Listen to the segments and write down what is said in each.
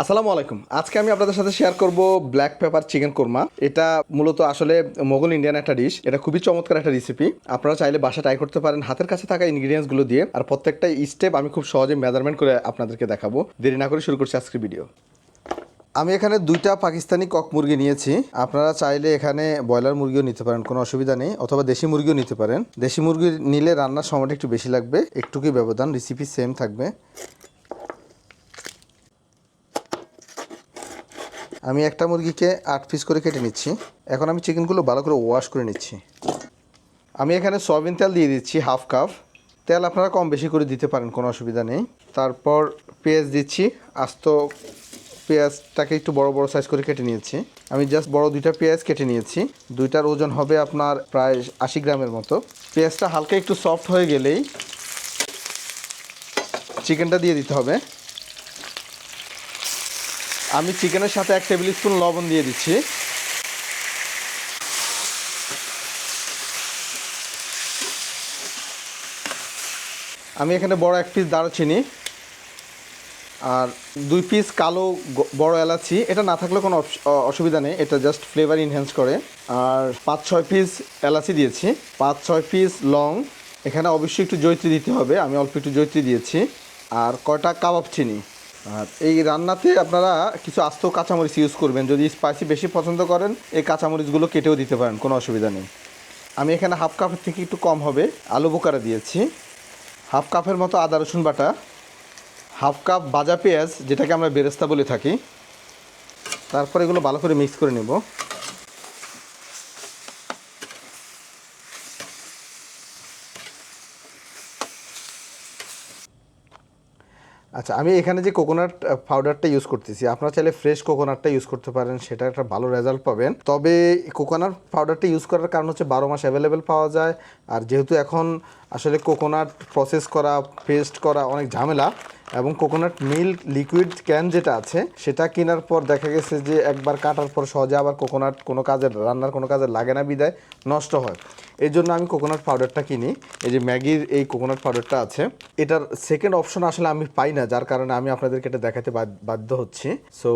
আসসালামু আলাইকুম। আজকে আমি আপনাদের সাথে শেয়ার করব ব্ল্যাক পেপার চিকেন কোরমা এটা মূলত আসলে মোগল ইন্ডিয়ান একটা ডিশ এটা খুবই চমৎকার একটা রেসিপি আপনারা চাইলে বাসা ট্রাই করতে পারেন। হাতের কাছে থাকা ইনগ্রিডিয়েন্টসগুলো দিয়ে আর প্রত্যেকটা স্টেপ আমি খুব সহজে মেজারমেন্ট করে আপনাদেরকে দেখাবো। দেরি না করে শুরু করছি আজকের ভিডিও আমি এখানে দুইটা পাকিস্তানি কক মুরগি নিয়েছি। আপনারা চাইলে এখানে ব্রয়লার মুরগিও নিতে পারেন, কোনো অসুবিধা নেই। অথবা দেশি মুরগিও নিতে পারেন। দেশি মুরগি নিলে রান্নার সময়টা একটু বেশি লাগবে। একটুকুই ব্যবধান রেসিপি সেম থাকবে। আমি একটা মুরগিকে আট পিস করে কেটে নিচ্ছি। এখন আমি চিকেনগুলো ভালো করে ওয়াশ করে নিচ্ছি। আমি এখানে সয়াবিন তেল দিয়ে দিচ্ছি হাফ কাপ তেল আপনারা কম বেশি করে দিতে পারেন, কোনো অসুবিধা নেই। তারপর পেঁয়াজ দিচ্ছি। আস্ত পেঁয়াজটাকে একটু বড় বড় সাইজ করে কেটে নিয়েছি। আমি জাস্ট বড় দুইটা পেঁয়াজ কেটে নিয়েছি। দুইটার ওজন হবে আপনার প্রায় আশি গ্রামের মতো। পেঁয়াজটা হালকা একটু সফট হয়ে গেলেই চিকেনটা দিয়ে দিতে হবে। আমি চিকেনের সাথে এক টেবিল স্পুন লবণ দিয়ে দিচ্ছি। আমি এখানে বড় এক পিস দারুচিনি আর দুই পিস কালো বড় এলাচি। এটা না থাকলে কোনো অস- অসুবিধা নেই, এটা জাস্ট ফ্লেভার ইনহ্যান্স করে। আর পাঁচ, ছয় পিস এলাচি দিয়েছি। পাঁচ, ছয় পিস লং। এখানে অবশ্যই একটু জৈত্রী দিতে হবে, আমি অল্প একটু জৈত্রী দিয়েছি। আর কয়টা কাবাব চিনি? আর এই রান্নাতে আপনারা কিছু আস্ত কাঁচামরিচ ইউজ করবেন। যদি স্পাইসি বেশি পছন্দ করেন, এই কাঁচামরিচগুলো কেটেও দিতে পারেন, কোনো অসুবিধা নেই। আমি এখানে হাফ কাপের থেকে একটু কম হবে আলু বোকারা দিয়েছি হাফ কাপের মতো আদা, রসুন বাটা। হাফ কাপ ভাজা পেঁয়াজ, যেটাকে আমরা বেরেস্তা বলে থাকি। তারপর এগুলো ভালো করে মিক্স করে নেব। আচ্ছা আমি এখানে যে কোকোনাট পাউডারটা ইউজ করতেছি, আপনারা চাইলে ফ্রেশ কোকোনাটটা ইউজ করতে পারেন, সেটা একটা ভালো রেজাল্ট পাবেন। তবে কোকোনাট পাউডারটা ইউজ করার কারণ হচ্ছে বারো মাস অ্যাভেলেবেল পাওয়া যায়, আর যেহেতু এখন আসলে কোকোনাট প্রসেস করা পেস্ট করা অনেক ঝামেলা এবং কোকোনাট মিল্ক লিকুইড ক্যান যেটা আছে, সেটা কেনার পর দেখা গেছে যে একবার কাটার পর সহজে আবার কোকোনাট কোনো কাজে রান্নার কোনো কাজে লাগে না, বিদায় নষ্ট হয়। এই জন্য আমি কোকোনাট পাউডারটা কিনি। এই যে ম্যাগির এই কোকোনাট পাউডারটা আছে, এটার সেকেন্ড অপশন আসলে আমি পাই না, যার কারণে আমি আপনাদেরকে এটা দেখাতে বাধ্য হচ্ছি। সো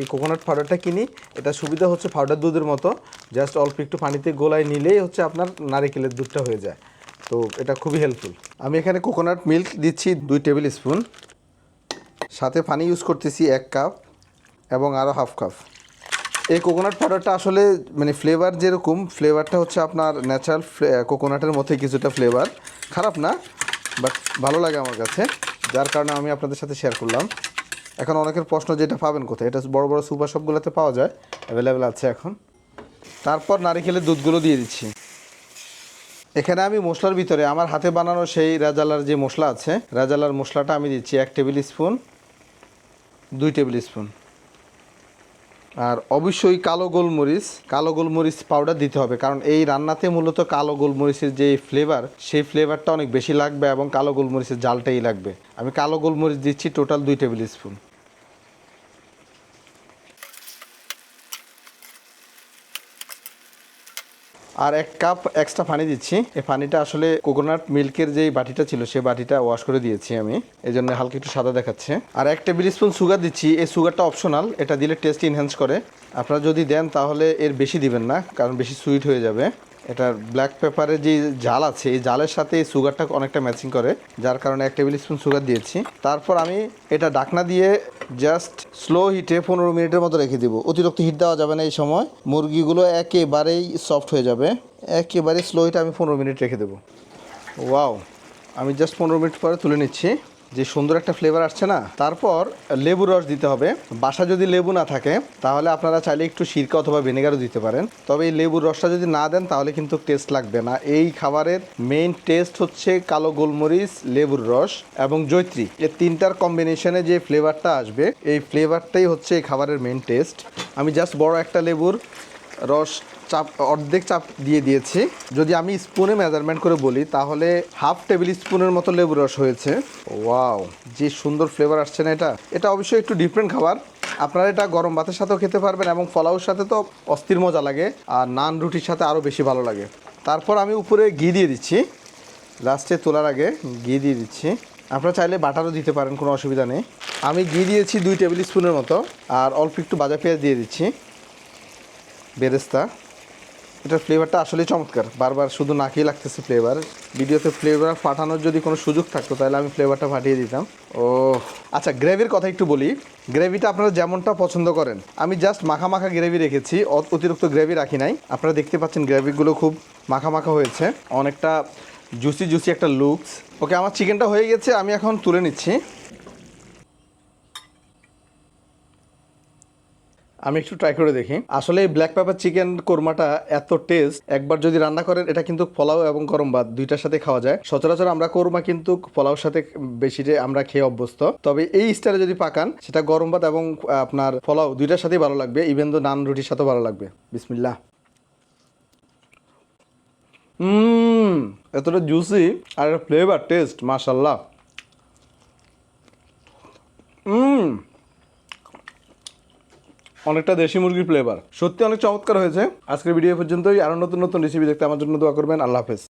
এই কোকোনাট পাউডারটা কিনি, এটা সুবিধা হচ্ছে পাউডার দুধের মতো জাস্ট অল্প একটু পানিতে গোলায় নিলেই হচ্ছে আপনার নারিকেলের দুধটা হয়ে যায়। তো এটা খুবই হেল্পফুল আমি এখানে কোকোনাট মিল্ক দিচ্ছি দুই টেবিল স্পুন সাথে পানি ইউজ করতেছি এক কাপ এবং আরও হাফ কাপ এই কোকোনাট পাউডারটা আসলে মানে ফ্লেভার যেরকম ফ্লেভারটা হচ্ছে আপনার ন্যাচারাল কোকোনাটের মধ্যে কিছুটা ফ্লেভার খারাপ না বাট ভালো লাগে আমার কাছে, যার কারণে আমি আপনাদের সাথে শেয়ার করলাম। এখন অনেকের প্রশ্ন যেটা পাবেন কোথায়? এটা বড় বড় সুপার শপগুলোতে পাওয়া যায় অ্যাভেলেবেল আছে এখন। তারপর নারিকেলের দুধগুলো দিয়ে দিচ্ছি। এখানে আমি মশলার ভিতরে আমার হাতে বানানো সেই রাজালার যে মশলা আছে, রাজালার মশলাটা আমি দিচ্ছি এক টেবিল স্পুন, দুই টেবিল স্পুন। আর অবশ্যই কালো গোলমরিচ কালো গোলমরিচ পাউডার দিতে হবে, কারণ এই রান্নাতে মূলত কালো গোলমরিচের যে ফ্লেভার সেই ফ্লেভারটা অনেক বেশি লাগবে এবং কালো গোলমরিচের জালটাই লাগবে। আমি কালো গোলমরিচ দিচ্ছি টোটাল দুই টেবিল স্পুন। আর এক কাপ এক্সট্রা পানি দিচ্ছি। এই পানিটা আসলে কোকোনাট মিল্কের যে বাটিটা ছিল সেই বাটিটা ওয়াশ করে দিয়েছি আমি। এই জন্য হালকা একটু সাদা দেখাচ্ছে। আর এক টেবিল স্পুন সুগার দিচ্ছি। এই সুগারটা অপশনাল এটা দিলে টেস্ট ইনহ্যান্স করে। আপনারা যদি দেন তাহলে এর বেশি দিবেন না, কারণ বেশি সুইট হয়ে যাবে। এটার ব্ল্যাক পেপারে যে জাল আছে, এই জালের সাথে এই সুগারটা অনেকটা ম্যাচিং করে, যার কারণে এক টেবিল স্পুন সুগার দিয়েছি। তারপর আমি এটা ডাকনা দিয়ে জাস্ট স্লো হিটে পনেরো মিনিটের মতো রেখে দিব। অতিরিক্ত হিট দেওয়া যাবে না এই সময়। মুরগিগুলো একেবারেই সফট হয়ে যাবে। একেবারে স্লো হিটে আমি পনেরো মিনিট রেখে দেবো। ওয়াও আমি জাস্ট পনেরো মিনিট পরে তুলে নিচ্ছি। যে সুন্দর একটা ফ্লেভার আসছে না, তারপর লেবু রস দিতে হবে। বাসা যদি লেবু না থাকে, তাহলে আপনারা চাইলে একটু সিরকা অথবা ভিনেগারও দিতে পারেন। তবে এই লেবুর রসটা যদি না দেন, তাহলে কিন্তু টেস্ট লাগবে না। এই খাবারের মেইন টেস্ট হচ্ছে কালো গোলমরিচ, লেবুর রস এবং জৈত্রী এই তিনটার কম্বিনেশনে যে ফ্লেভারটা আসবে, এই ফ্লেভারটাই হচ্ছে এই খাবারের মেইন টেস্ট আমি জাস্ট বড় একটা লেবুর রস চাপ, অর্ধেক চাপ দিয়ে দিয়েছি। যদি আমি স্পুনে মেজারমেন্ট করে বলি, তাহলে হাফ টেবিল স্পুনের মতো লেবু রস হয়েছে। ওয়াও যে সুন্দর ফ্লেভার আসছে না এটা। এটা অবশ্যই একটু ডিফারেন্ট খাবার। আপনারা এটা গরম ভাতের সাথেও খেতে পারবেন এবং ফলাউর সাথে তো অস্থির মজা লাগে, আর নান রুটির সাথে আরও বেশি ভালো লাগে। তারপর আমি উপরে ঘি দিয়ে দিচ্ছি। লাস্টে তোলার আগে ঘি দিয়ে দিচ্ছি। আপনারা চাইলে বাটারও দিতে পারেন, কোনো অসুবিধা নেই। আমি ঘি দিয়েছি দুই টেবিল স্পুনের মতো, আর অল্প একটু ভাজা পেঁয়াজ দিয়ে দিচ্ছি। বেরেস্তা। এটার ফ্লেভারটা আসলে চমৎকার। বারবার শুধু নাকেই লাগতেছে ফ্লেভার ভিডিওতে ফ্লেভার ফাটানোর যদি কোনো সুযোগ থাকতো তাহলে আমি ফ্লেভারটা ফাটিয়ে দিতাম। ও আচ্ছা গ্রেভির কথা একটু বলি। গ্রেভিটা আপনারা যেমনটা পছন্দ করেন। আমি জাস্ট মাখা মাখা গ্রেভি রেখেছি। অত- অতিরিক্ত গ্রেভি রাখি নাই। আপনারা দেখতে পাচ্ছেন গ্রেভিগুলো খুব মাখা মাখা হয়েছে। অনেকটা জুসি জুসি একটা লুকস ওকে আমার চিকেনটা হয়ে গেছে। আমি এখন তুলে নিচ্ছি। আমি একটু ট্রাই করে দেখি। আসলে এই ব্ল্যাক পেপার চিকেন কোরমাটা এত টেস্ট একবার যদি রান্না করেন, এটা কিন্তু পোলাও এবং গরম ভাত দুইটার সাথে খাওয়া যায়। সচরাচর আমরা কোরমা কিন্তু পোলাওর সাথে বেশি যে আমরা খেয়ে অভ্যস্ত। তবে এই স্টাইলে যদি পাকান, সেটা গরম ভাত এবং আপনার পোলাও দুইটার সাথেই ভালো লাগবে ইভেন তো নান রুটির সাথেও ভালো লাগবে। বিসমিল্লাহ। হুম এতটা জুসি আর ফ্লেভার টেস্ট মাশাল্লাহ হুম অনেকটা দেশি মুরগির ফ্লেভার সত্যি অনেক চমৎকার হয়েছে। আজকের ভিডিও পর্যন্তই। আরও নতুন নতুন রেসিপি দেখতে আমার জন্য দোয়া করবেন। আল্লাহ হাফেজ।